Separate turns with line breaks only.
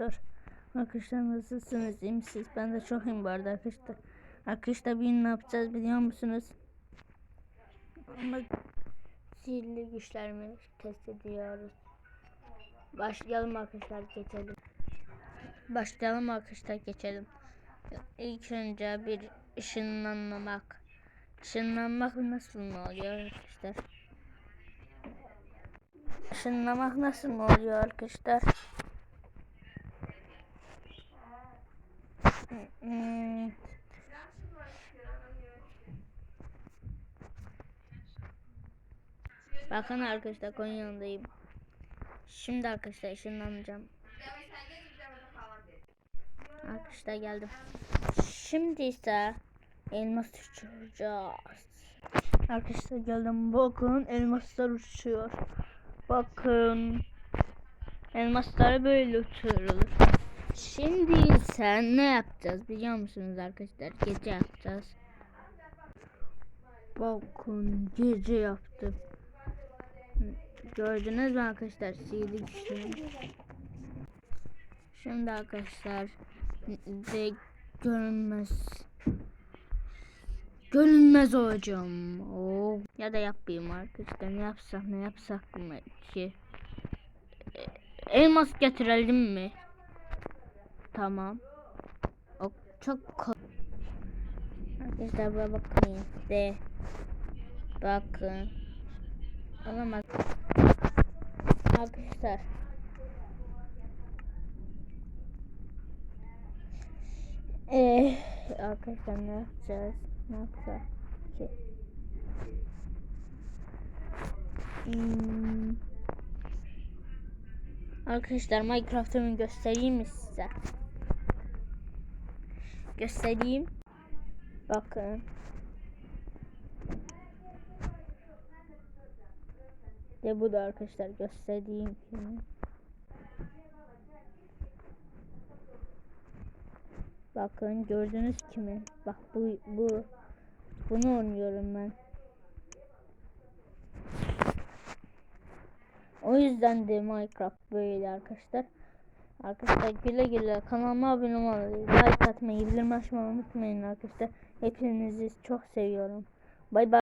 arkadaşlar. Arkadaşlar nasılsınız? İyi misiniz? Ben de çok iyiyim bu arkadaşlar. Arkadaşlar bugün ne yapacağız biliyor musunuz? Ama sihirli güçlerimi test ediyoruz. Başlayalım arkadaşlar geçelim. Başlayalım arkadaşlar geçelim. İlk önce bir ışınlanmak. Işınlanmak nasıl oluyor arkadaşlar? Işınlamak nasıl oluyor arkadaşlar? Bakın arkadaşlar Konya'dayım. Şimdi arkadaşlar ışınlanacağım. Arkadaşlar geldim. Şimdi ise elmas uçuracağız. Arkadaşlar geldim. Bakın elmaslar uçuyor. Bakın. Elmaslar böyle uçurulur. Şimdi ise ne yapacağız biliyor musunuz arkadaşlar? Gece yapacağız. Bakın gece yaptım. Gördünüz mü arkadaşlar sihirli güçlerimi? Şimdi arkadaşlar de görünmez görünmez olacağım. Oo. Ya da yapmayayım arkadaşlar. Ne yapsak ne yapsak mı ki? E, Elmas getirelim mi? Tamam. O çok Arkadaşlar buraya bakın. De. Bakın. Olamaz. Arkadaşlar. Eee arkadaşlar ne yapacağız? Ne yapacağız ki? Hmm. Arkadaşlar Minecraft'ımı göstereyim mi size? Göstereyim. Bakın. De bu da arkadaşlar göstereyim şimdi. Bakın gördünüz kimi? Bak bu bu bunu oynuyorum ben. O yüzden de Minecraft böyle arkadaşlar. Arkadaşlar güle güle kanalıma abone olmayı, like atmayı, bildirim açmayı unutmayın arkadaşlar. Hepinizi çok seviyorum. Bay bay.